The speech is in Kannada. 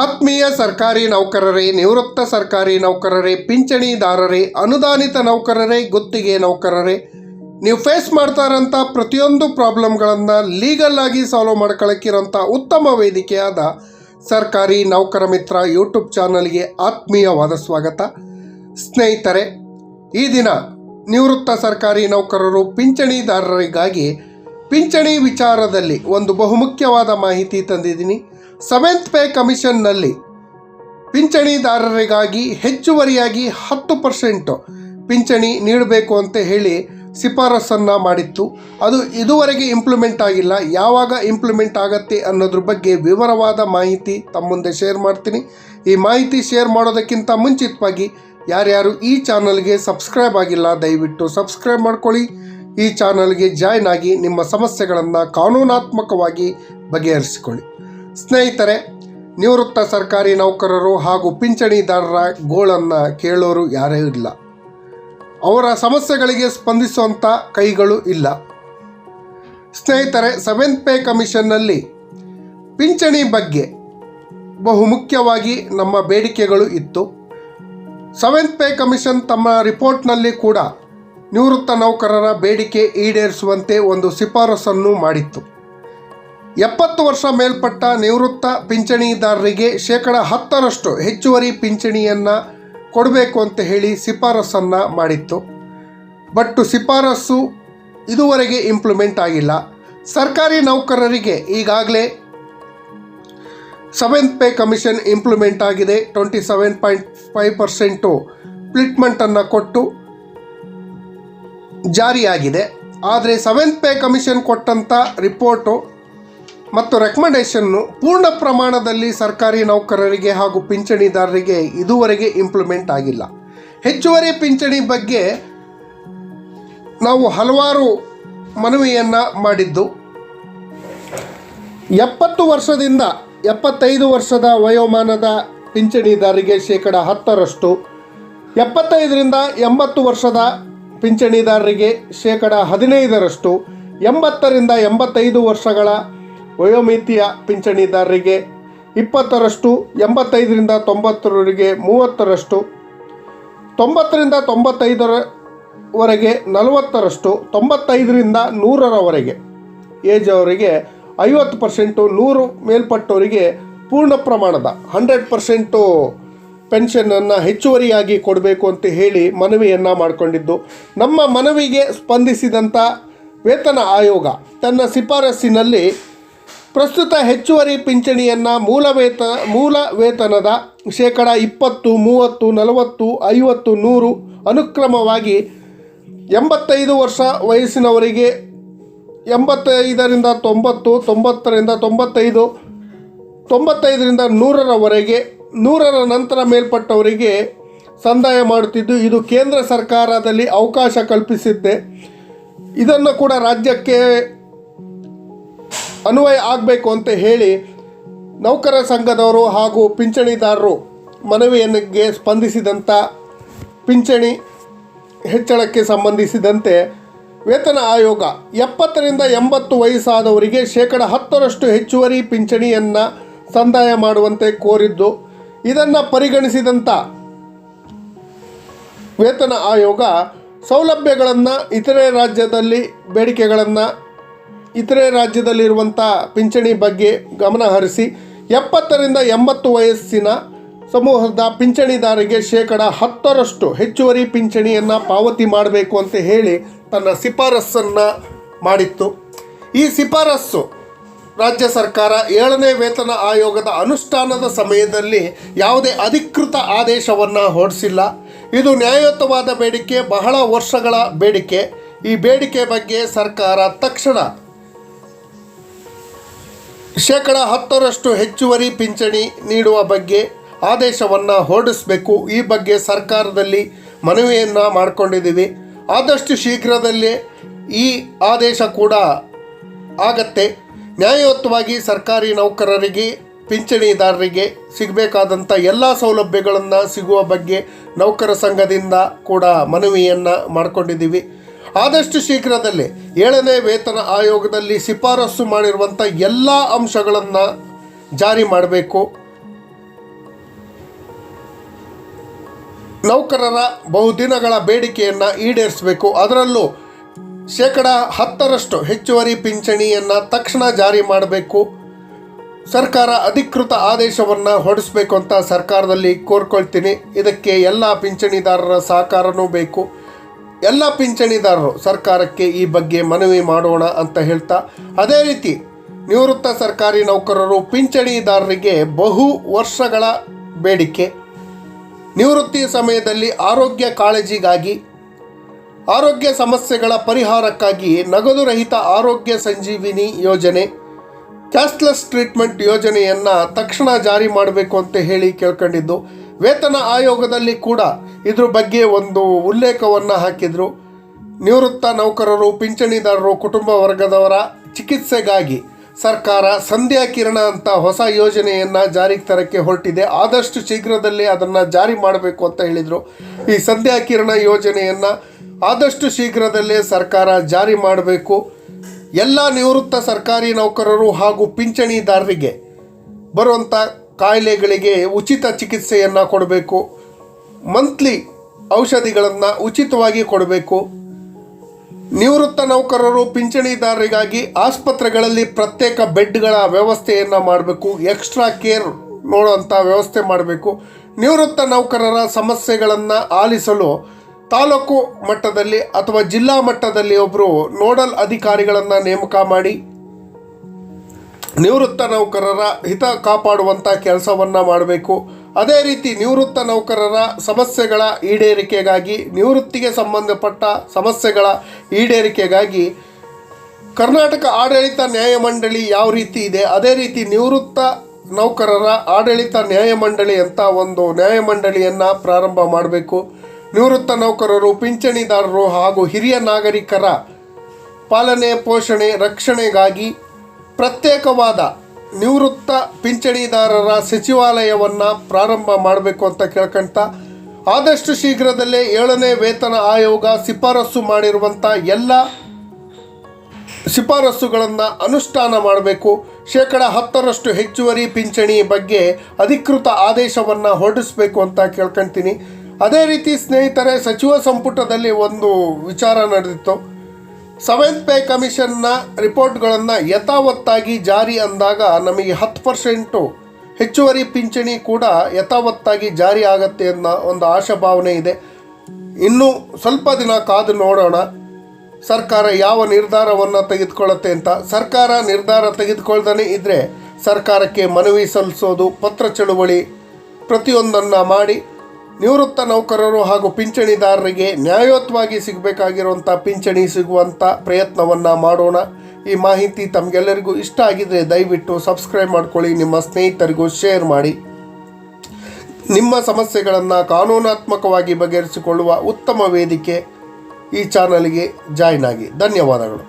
ಆತ್ಮೀಯ ಸರ್ಕಾರಿ ನೌಕರರೇ, ನಿವೃತ್ತ ಸರ್ಕಾರಿ ನೌಕರರೇ, ಪಿಂಚಣಿದಾರರೇ, ಅನುದಾನಿತ ನೌಕರರೇ, ಗುತ್ತಿಗೆ ನೌಕರರೇ, ನೀವು ಫೇಸ್ ಮಾಡ್ತಾ ಇರೋಂಥ ಪ್ರತಿಯೊಂದು ಪ್ರಾಬ್ಲಮ್ಗಳನ್ನು ಲೀಗಲ್ ಆಗಿ ಸಾಲ್ವ್ ಮಾಡ್ಕೊಳ್ಳೋಕ್ಕಿರೋಂಥ ಉತ್ತಮ ವೇದಿಕೆಯಾದ ಸರ್ಕಾರಿ ನೌಕರ ಮಿತ್ರ ಯೂಟ್ಯೂಬ್ ಚಾನಲ್ಗೆ ಆತ್ಮೀಯವಾದ ಸ್ವಾಗತ. ಸ್ನೇಹಿತರೆ, ಈ ದಿನ ನಿವೃತ್ತ ಸರ್ಕಾರಿ ನೌಕರರು ಪಿಂಚಣಿದಾರರಿಗಾಗಿ ಪಿಂಚಣಿ ವಿಚಾರದಲ್ಲಿ ಒಂದು ಬಹುಮುಖ್ಯವಾದ ಮಾಹಿತಿ ತಂದಿದ್ದೀನಿ. ಸೆವೆಂತ್ ಪೇ ಕಮಿಷನ್ನಲ್ಲಿ ಪಿಂಚಣಿದಾರರಿಗಾಗಿ ಹೆಚ್ಚುವರಿಯಾಗಿ ಹತ್ತು ಪರ್ಸೆಂಟು ಪಿಂಚಣಿ ನೀಡಬೇಕು ಅಂತ ಹೇಳಿ ಶಿಫಾರಸನ್ನು ಮಾಡಿತ್ತು. ಅದು ಇದುವರೆಗೆ ಇಂಪ್ಲಿಮೆಂಟ್ ಆಗಿಲ್ಲ. ಯಾವಾಗ ಇಂಪ್ಲಿಮೆಂಟ್ ಆಗತ್ತೆ ಅನ್ನೋದ್ರ ಬಗ್ಗೆ ವಿವರವಾದ ಮಾಹಿತಿ ತಮ್ಮ ಮುಂದೆ ಶೇರ್ ಮಾಡ್ತೀನಿ. ಈ ಮಾಹಿತಿ ಶೇರ್ ಮಾಡೋದಕ್ಕಿಂತ ಮುಂಚಿತವಾಗಿ ಯಾರ್ಯಾರು ಈ ಚಾನಲ್ಗೆ ಸಬ್ಸ್ಕ್ರೈಬ್ ಆಗಿಲ್ಲ, ದಯವಿಟ್ಟು ಸಬ್ಸ್ಕ್ರೈಬ್ ಮಾಡ್ಕೊಳ್ಳಿ. ಈ ಚಾನಲ್ಗೆ ಜಾಯ್ನ್ ಆಗಿ ನಿಮ್ಮ ಸಮಸ್ಯೆಗಳನ್ನು ಕಾನೂನಾತ್ಮಕವಾಗಿ ಬಗೆಹರಿಸಿಕೊಳ್ಳಿ. ಸ್ನೇಹಿತರೆ, ನಿವೃತ್ತ ಸರ್ಕಾರಿ ನೌಕರರು ಹಾಗೂ ಪಿಂಚಣಿದಾರರ ಗೋಳನ್ನು ಕೇಳೋರು ಯಾರೇ ಇಲ್ಲ. ಅವರ ಸಮಸ್ಯೆಗಳಿಗೆ ಸ್ಪಂದಿಸುವಂಥ ಕೈಗಳು ಇಲ್ಲ. ಸ್ನೇಹಿತರೆ, ಸೆವೆಂತ್ ಪೇ ಕಮಿಷನ್ನಲ್ಲಿ ಪಿಂಚಣಿ ಬಗ್ಗೆ ಬಹುಮುಖ್ಯವಾಗಿ ನಮ್ಮ ಬೇಡಿಕೆಗಳು ಇತ್ತು. ಸೆವೆಂತ್ ಪೇ ಕಮಿಷನ್ ತಮ್ಮ ರಿಪೋರ್ಟ್ನಲ್ಲಿ ಕೂಡ ನಿವೃತ್ತ ನೌಕರರ ಬೇಡಿಕೆ ಈಡೇರಿಸುವಂತೆ ಒಂದು ಶಿಫಾರಸನ್ನು ಮಾಡಿತ್ತು. ಎಪ್ಪತ್ತು ವರ್ಷ ಮೇಲ್ಪಟ್ಟ ನಿವೃತ್ತ ಪಿಂಚಣಿದಾರರಿಗೆ ಶೇಕಡ ಹತ್ತರಷ್ಟು ಹೆಚ್ಚುವರಿ ಪಿಂಚಣಿಯನ್ನು ಕೊಡಬೇಕು ಅಂತ ಹೇಳಿ ಶಿಫಾರಸನ್ನು ಮಾಡಿತ್ತು. ಬಟ್ ಶಿಫಾರಸು ಇದುವರೆಗೆ ಇಂಪ್ಲಿಮೆಂಟ್ ಆಗಿಲ್ಲ. ಸರ್ಕಾರಿ ನೌಕರರಿಗೆ ಈಗಾಗಲೇ ಸೆವೆಂತ್ ಪೇ ಕಮಿಷನ್ ಇಂಪ್ಲಿಮೆಂಟ್ ಆಗಿದೆ. Twenty seven point five percent ಪ್ಲಿಟ್ಮೆಂಟನ್ನು ಕೊಟ್ಟು ಜಾರಿಯಾಗಿದೆ. ಆದರೆ ಸೆವೆಂತ್ ಪೇ ಕಮಿಷನ್ ಕೊಟ್ಟಂಥ ರಿಪೋರ್ಟು ಮತ್ತು ರೆಕಮೆಂಡೇಷನ್ನು ಪೂರ್ಣ ಪ್ರಮಾಣದಲ್ಲಿ ಸರ್ಕಾರಿ ನೌಕರರಿಗೆ ಹಾಗೂ ಪಿಂಚಣಿದಾರರಿಗೆ ಇದುವರೆಗೆ ಇಂಪ್ಲಿಮೆಂಟ್ ಆಗಿಲ್ಲ. ಹೆಚ್ಚುವರಿ ಪಿಂಚಣಿ ಬಗ್ಗೆ ನಾವು ಹಲವಾರು ಮನವಿಯನ್ನು ಮಾಡಿದ್ದು. ಎಪ್ಪತ್ತು ವರ್ಷದಿಂದ ಎಪ್ಪತ್ತೈದು ವರ್ಷದ ವಯೋಮಾನದ ಪಿಂಚಣಿದಾರರಿಗೆ ಶೇಕಡ ಹತ್ತರಷ್ಟು, ಎಪ್ಪತ್ತೈದರಿಂದ ಎಂಬತ್ತು ವರ್ಷದ ಪಿಂಚಣಿದಾರರಿಗೆ ಶೇಕಡ ಹದಿನೈದರಷ್ಟು, ಎಂಬತ್ತರಿಂದ ಎಂಬತ್ತೈದು ವರ್ಷಗಳ ವಯೋಮಿತಿಯ ಪಿಂಚಣಿದಾರರಿಗೆ ಇಪ್ಪತ್ತರಷ್ಟು, ಎಂಬತ್ತೈದರಿಂದ ತೊಂಬತ್ತರವರೆಗೆ ಮೂವತ್ತರಷ್ಟು, ತೊಂಬತ್ತರಿಂದ ತೊಂಬತ್ತೈದರವರೆಗೆ ನಲವತ್ತರಷ್ಟು, ತೊಂಬತ್ತೈದರಿಂದ ನೂರರವರೆಗೆ. ಏಜ್ ಅವರಿಗೆ ಐವತ್ತು ಪರ್ಸೆಂಟು, ನೂರು ಮೇಲ್ಪಟ್ಟವರಿಗೆ ಪೂರ್ಣ ಪ್ರಮಾಣದ ಹಂಡ್ರೆಡ್ ಪರ್ಸೆಂಟು ಪೆನ್ಷನನ್ನು ಹೆಚ್ಚುವರಿಯಾಗಿ ಕೊಡಬೇಕು ಅಂತ ಹೇಳಿ ಮನವಿಯನ್ನು ಮಾಡಿಕೊಂಡಿದ್ದು. ನಮ್ಮ ಮನವಿಗೆ ಸ್ಪಂದಿಸಿದಂಥ ವೇತನ ಆಯೋಗ ತನ್ನ ಶಿಫಾರಸ್ಸಿನಲ್ಲಿ ಪ್ರಸ್ತುತ ಹೆಚ್ಚುವರಿ ಪಿಂಚಣಿಯನ್ನು ಮೂಲ ವೇತ ಮೂಲ ವೇತನದ ಶೇಕಡ ಇಪ್ಪತ್ತು, ಮೂವತ್ತು, ನಲವತ್ತು, ಐವತ್ತು, ನೂರು ಅನುಕ್ರಮವಾಗಿ ಎಂಬತ್ತೈದು ವರ್ಷ ವಯಸ್ಸಿನವರಿಗೆ ಎಂಬತ್ತೈದರಿಂದ ತೊಂಬತ್ತು, ತೊಂಬತ್ತರಿಂದ ತೊಂಬತ್ತೈದು, ತೊಂಬತ್ತೈದರಿಂದ ನೂರರವರೆಗೆ, ನೂರರ ನಂತರ ಮೇಲ್ಪಟ್ಟವರಿಗೆ ಸಂದಾಯ ಮಾಡುತ್ತಿದ್ದು, ಇದು ಕೇಂದ್ರ ಸರ್ಕಾರದಲ್ಲಿ ಅವಕಾಶ ಕಲ್ಪಿಸಿದ್ದೆ. ಇದನ್ನು ಕೂಡ ರಾಜ್ಯಕ್ಕೆ ಅನ್ವಯ ಆಗಬೇಕು ಅಂತ ಹೇಳಿ ನೌಕರ ಸಂಘದವರು ಹಾಗೂ ಪಿಂಚಣಿದಾರರು ಮನವಿಯನ್ನಿಗೆ ಸ್ಪಂದಿಸಿದಂಥ ಪಿಂಚಣಿ ಹೆಚ್ಚಳಕ್ಕೆ ಸಂಬಂಧಿಸಿದಂತೆ ವೇತನ ಆಯೋಗ ಎಪ್ಪತ್ತರಿಂದ ಎಂಬತ್ತು ವಯಸ್ಸಾದವರಿಗೆ ಶೇಕಡ ಹತ್ತರಷ್ಟು ಹೆಚ್ಚುವರಿ ಪಿಂಚಣಿಯನ್ನು ಸಂದಾಯ ಮಾಡುವಂತೆ ಕೋರಿದ್ದು, ಇದನ್ನು ಪರಿಗಣಿಸಿದಂಥ ವೇತನ ಆಯೋಗ ಸೌಲಭ್ಯಗಳನ್ನು ಇತರೆ ರಾಜ್ಯದಲ್ಲಿ ಬೇಡಿಕೆಗಳನ್ನು ಇತರೆ ರಾಜ್ಯದಲ್ಲಿರುವಂಥ ಪಿಂಚಣಿ ಬಗ್ಗೆ ಗಮನ ಹರಿಸಿ ಎಪ್ಪತ್ತರಿಂದ ಎಂಬತ್ತು ವಯಸ್ಸಿನ ಸಮೂಹದ ಪಿಂಚಣಿದಾರರಿಗೆ ಶೇಕಡ ಹತ್ತರಷ್ಟು ಹೆಚ್ಚುವರಿ ಪಿಂಚಣಿಯನ್ನು ಪಾವತಿ ಮಾಡಬೇಕು ಅಂತ ಹೇಳಿ ತನ್ನ ಶಿಫಾರಸ್ಸನ್ನು ಮಾಡಿತ್ತು. ಈ ಶಿಫಾರಸ್ಸು ರಾಜ್ಯ ಸರ್ಕಾರ ಏಳನೇ ವೇತನ ಆಯೋಗದ ಅನುಷ್ಠಾನದ ಸಮಯದಲ್ಲಿ ಯಾವುದೇ ಅಧಿಕೃತ ಆದೇಶವನ್ನು ಹೊರಡಿಸಿಲ್ಲ. ಇದು ನ್ಯಾಯಯುತವಾದ ಬೇಡಿಕೆ, ಬಹಳ ವರ್ಷಗಳ ಬೇಡಿಕೆ. ಈ ಬೇಡಿಕೆ ಬಗ್ಗೆ ಸರ್ಕಾರ ತಕ್ಷಣ ಶೇಕಡ ಹತ್ತರಷ್ಟು ಹೆಚ್ಚುವರಿ ಪಿಂಚಣಿ ನೀಡುವ ಬಗ್ಗೆ ಆದೇಶವನ್ನು ಹೊರಡಿಸಬೇಕು. ಈ ಬಗ್ಗೆ ಸರ್ಕಾರದಲ್ಲಿ ಮನವಿಯನ್ನು ಮಾಡಿಕೊಂಡಿದ್ದೀವಿ. ಆದಷ್ಟು ಶೀಘ್ರದಲ್ಲೇ ಈ ಆದೇಶ ಕೂಡ ಆಗತ್ತೆ. ನ್ಯಾಯಯುತವಾಗಿ ಸರ್ಕಾರಿ ನೌಕರರಿಗೆ, ಪಿಂಚಣಿದಾರರಿಗೆ ಸಿಗಬೇಕಾದಂಥ ಎಲ್ಲ ಸೌಲಭ್ಯಗಳನ್ನು ಸಿಗುವ ಬಗ್ಗೆ ನೌಕರ ಸಂಘದಿಂದ ಕೂಡ ಮನವಿಯನ್ನು ಮಾಡಿಕೊಂಡಿದ್ದೀವಿ. ಆದಷ್ಟು ಶೀಘ್ರದಲ್ಲೇ ಏಳನೇ ವೇತನ ಆಯೋಗದಲ್ಲಿ ಶಿಫಾರಸು ಮಾಡಿರುವಂಥ ಎಲ್ಲ ಅಂಶಗಳನ್ನು ಜಾರಿ ಮಾಡಬೇಕು. ನೌಕರರ ಬಹುದಿನಗಳ ಬೇಡಿಕೆಯನ್ನು ಈಡೇರಿಸಬೇಕು. ಅದರಲ್ಲೂ ಶೇಕಡ ಹತ್ತರಷ್ಟು ಹೆಚ್ಚುವರಿ ಪಿಂಚಣಿಯನ್ನು ತಕ್ಷಣ ಜಾರಿ ಮಾಡಬೇಕು. ಸರ್ಕಾರ ಅಧಿಕೃತ ಆದೇಶವನ್ನು ಹೊರಡಿಸಬೇಕು ಅಂತ ಸರ್ಕಾರದಲ್ಲಿ ಕೋರ್ಕೊಳ್ತೀನಿ. ಇದಕ್ಕೆ ಎಲ್ಲ ಪಿಂಚಣಿದಾರರ ಸಹಕಾರನೂ ಬೇಕು. ಎಲ್ಲ ಪಿಂಚಣಿದಾರರು ಸರ್ಕಾರಕ್ಕೆ ಈ ಬಗ್ಗೆ ಮನವಿ ಮಾಡೋಣ ಅಂತ ಹೇಳ್ತಾ, ಅದೇ ರೀತಿ ನಿವೃತ್ತ ಸರ್ಕಾರಿ ನೌಕರರು ಪಿಂಚಣಿದಾರರಿಗೆ ಬಹು ವರ್ಷಗಳ ಬೇಡಿಕೆ. ನಿವೃತ್ತಿ ಸಮಯದಲ್ಲಿ ಆರೋಗ್ಯ ಕಾಳಜಿಗಾಗಿ, ಆರೋಗ್ಯ ಸಮಸ್ಯೆಗಳ ಪರಿಹಾರಕ್ಕಾಗಿ ನಗದು ರಹಿತ ಆರೋಗ್ಯ ಸಂಜೀವಿನಿ ಯೋಜನೆ, ಕ್ಯಾಶ್ಲೆಸ್ ಟ್ರೀಟ್ಮೆಂಟ್ ಯೋಜನೆಯನ್ನು ತಕ್ಷಣ ಜಾರಿ ಮಾಡಬೇಕು ಅಂತ ಹೇಳಿ ಕೇಳ್ಕೊಂಡಿದ್ದು, ವೇತನ ಆಯೋಗದಲ್ಲಿ ಕೂಡ ಇದ್ರ ಬಗ್ಗೆ ಒಂದು ಉಲ್ಲೇಖವನ್ನು ಹಾಕಿದರು. ನಿವೃತ್ತ ನೌಕರರು, ಪಿಂಚಣಿದಾರರು, ಕುಟುಂಬ ವರ್ಗದವರ ಚಿಕಿತ್ಸೆಗಾಗಿ ಸರ್ಕಾರ ಸಂಧ್ಯಾ ಕಿರಣ ಅಂತ ಹೊಸ ಯೋಜನೆಯನ್ನು ಜಾರಿಗೆ ತರಕ್ಕೆ ಹೊರಟಿದೆ. ಆದಷ್ಟು ಶೀಘ್ರದಲ್ಲೇ ಅದನ್ನು ಜಾರಿ ಮಾಡಬೇಕು ಅಂತ ಹೇಳಿದರು. ಈ ಸಂಧ್ಯಾ ಕಿರಣ ಯೋಜನೆಯನ್ನು ಆದಷ್ಟು ಶೀಘ್ರದಲ್ಲೇ ಸರ್ಕಾರ ಜಾರಿ ಮಾಡಬೇಕು. ಎಲ್ಲ ನಿವೃತ್ತ ಸರ್ಕಾರಿ ನೌಕರರು ಹಾಗೂ ಪಿಂಚಣಿದಾರರಿಗೆ ಬರುವಂಥ ಕಾಯಿಲೆಗಳಿಗೆ ಉಚಿತ ಚಿಕಿತ್ಸೆಯನ್ನು ಕೊಡಬೇಕು. ಮಂತ್ಲಿ ಔಷಧಿಗಳನ್ನು ಉಚಿತವಾಗಿ ಕೊಡಬೇಕು. ನಿವೃತ್ತ ನೌಕರರು, ಪಿಂಚಣಿದಾರರಿಗಾಗಿ ಆಸ್ಪತ್ರೆಗಳಲ್ಲಿ ಪ್ರತ್ಯೇಕ ಬೆಡ್ಗಳ ವ್ಯವಸ್ಥೆಯನ್ನು ಮಾಡಬೇಕು. ಎಕ್ಸ್ಟ್ರಾ ಕೇರ್ ನೋಡುವಂಥ ವ್ಯವಸ್ಥೆ ಮಾಡಬೇಕು. ನಿವೃತ್ತ ನೌಕರರ ಸಮಸ್ಯೆಗಳನ್ನು ಆಲಿಸಲು ತಾಲೂಕು ಮಟ್ಟದಲ್ಲಿ ಅಥವಾ ಜಿಲ್ಲಾ ಮಟ್ಟದಲ್ಲಿ ಒಬ್ಬರು ನೋಡಲ್ ಅಧಿಕಾರಿಗಳನ್ನು ನೇಮಕ ಮಾಡಿ, ನಿವೃತ್ತ ನೌಕರರ ಹಿತ ಕಾಪಾಡುವಂಥ ಕೆಲಸವನ್ನು ಮಾಡಬೇಕು. ಅದೇ ರೀತಿ ನಿವೃತ್ತ ನೌಕರರ ಸಮಸ್ಯೆಗಳ ಈಡೇರಿಕೆಗಾಗಿ, ನಿವೃತ್ತಿಗೆ ಸಂಬಂಧಪಟ್ಟ ಸಮಸ್ಯೆಗಳ ಈಡೇರಿಕೆಗಾಗಿ ಕರ್ನಾಟಕ ಆಡಳಿತ ನ್ಯಾಯಮಂಡಳಿ ಯಾವ ರೀತಿ ಇದೆ? ಅದೇ ರೀತಿ ನಿವೃತ್ತ ನೌಕರರ ಆಡಳಿತ ನ್ಯಾಯಮಂಡಳಿ ಅಂತ ಒಂದು ನ್ಯಾಯಮಂಡಳಿಯನ್ನು ಪ್ರಾರಂಭ ಮಾಡಬೇಕು. ನಿವೃತ್ತ ನೌಕರರು, ಪಿಂಚಣಿದಾರರು ಹಾಗೂ ಹಿರಿಯ ನಾಗರಿಕರ ಪಾಲನೆ, ಪೋಷಣೆ, ರಕ್ಷಣೆಗಾಗಿ ಪ್ರತ್ಯೇಕವಾದ ನಿವೃತ್ತ ಪಿಂಚಣಿದಾರರ ಸಚಿವಾಲಯವನ್ನು ಪ್ರಾರಂಭ ಮಾಡಬೇಕು ಅಂತ ಕೇಳ್ಕೊಂತ ಆದಷ್ಟು ಶೀಘ್ರದಲ್ಲೇ ಏಳನೇ ವೇತನ ಆಯೋಗ ಶಿಫಾರಸು ಮಾಡಿರುವಂಥ ಎಲ್ಲ ಶಿಫಾರಸುಗಳನ್ನು ಅನುಷ್ಠಾನ ಮಾಡಬೇಕು. ಶೇಕಡ ಹತ್ತರಷ್ಟು ಹೆಚ್ಚುವರಿ ಪಿಂಚಣಿ ಬಗ್ಗೆ ಅಧಿಕೃತ ಆದೇಶವನ್ನು ಹೊರಡಿಸಬೇಕು ಅಂತ ಕೇಳ್ಕೊಳ್ತೀನಿ ಅದೇ ರೀತಿ ಸ್ನೇಹಿತರೆ, ಸಚಿವ ಸಂಪುಟದಲ್ಲಿ ಒಂದು ವಿಚಾರ ನಡೆದಿತ್ತು. ಸೆವೆಂತ್ ಪೇ ಕಮಿಷನ್ನ ರಿಪೋರ್ಟ್ಗಳನ್ನು ಯಥಾವತ್ತಾಗಿ ಜಾರಿ ಅಂದಾಗ ನಮಗೆ ಹತ್ತು ಪರ್ಸೆಂಟು ಹೆಚ್ಚುವರಿ ಪಿಂಚಣಿ ಕೂಡ ಯಥಾವತ್ತಾಗಿ ಜಾರಿ ಆಗತ್ತೆ ಅನ್ನೋ ಒಂದು ಆಶಾಭಾವನೆ ಇದೆ. ಇನ್ನೂ ಸ್ವಲ್ಪ ದಿನ ಕಾದು ನೋಡೋಣ. ಸರ್ಕಾರ ಯಾವ ನಿರ್ಧಾರವನ್ನು ತೆಗೆದುಕೊಳ್ಳುತ್ತೆ ಅಂತ. ಸರ್ಕಾರ ನಿರ್ಧಾರ ತೆಗೆದುಕೊಳ್ದೇ ಇದ್ದರೆ ಸರ್ಕಾರಕ್ಕೆ ಮನವಿ ಸಲ್ಲಿಸೋದು ಪತ್ರ ಚಳುವಳಿ ಪ್ರತಿಯೊಂದನ್ನು ಮಾಡಿ ನಿವೃತ್ತ ನೌಕರರು ಹಾಗೂ ಪಿಂಚಣಿದಾರರಿಗೆ ನ್ಯಾಯೋತ್ವಾಗಿ ಸಿಗಬೇಕಾಗಿರುವಂಥ ಪಿಂಚಣಿ ಸಿಗುವಂಥ ಪ್ರಯತ್ನವನ್ನು ಮಾಡೋಣ. ಈ ಮಾಹಿತಿ ತಮಗೆಲ್ಲರಿಗೂ ಇಷ್ಟ ಆಗಿದರೆ ದಯವಿಟ್ಟು ಸಬ್ಸ್ಕ್ರೈಬ್ ಮಾಡ್ಕೊಳ್ಳಿ, ನಿಮ್ಮ ಸ್ನೇಹಿತರಿಗೂ ಶೇರ್ ಮಾಡಿ. ನಿಮ್ಮ ಸಮಸ್ಯೆಗಳನ್ನು ಕಾನೂನಾತ್ಮಕವಾಗಿ ಬಗೆಹರಿಸಿಕೊಳ್ಳುವ ಉತ್ತಮ ವೇದಿಕೆ ಈ ಚಾನಲ್ಗೆ ಜಾಯ್ನ್ ಆಗಿ. ಧನ್ಯವಾದಗಳು.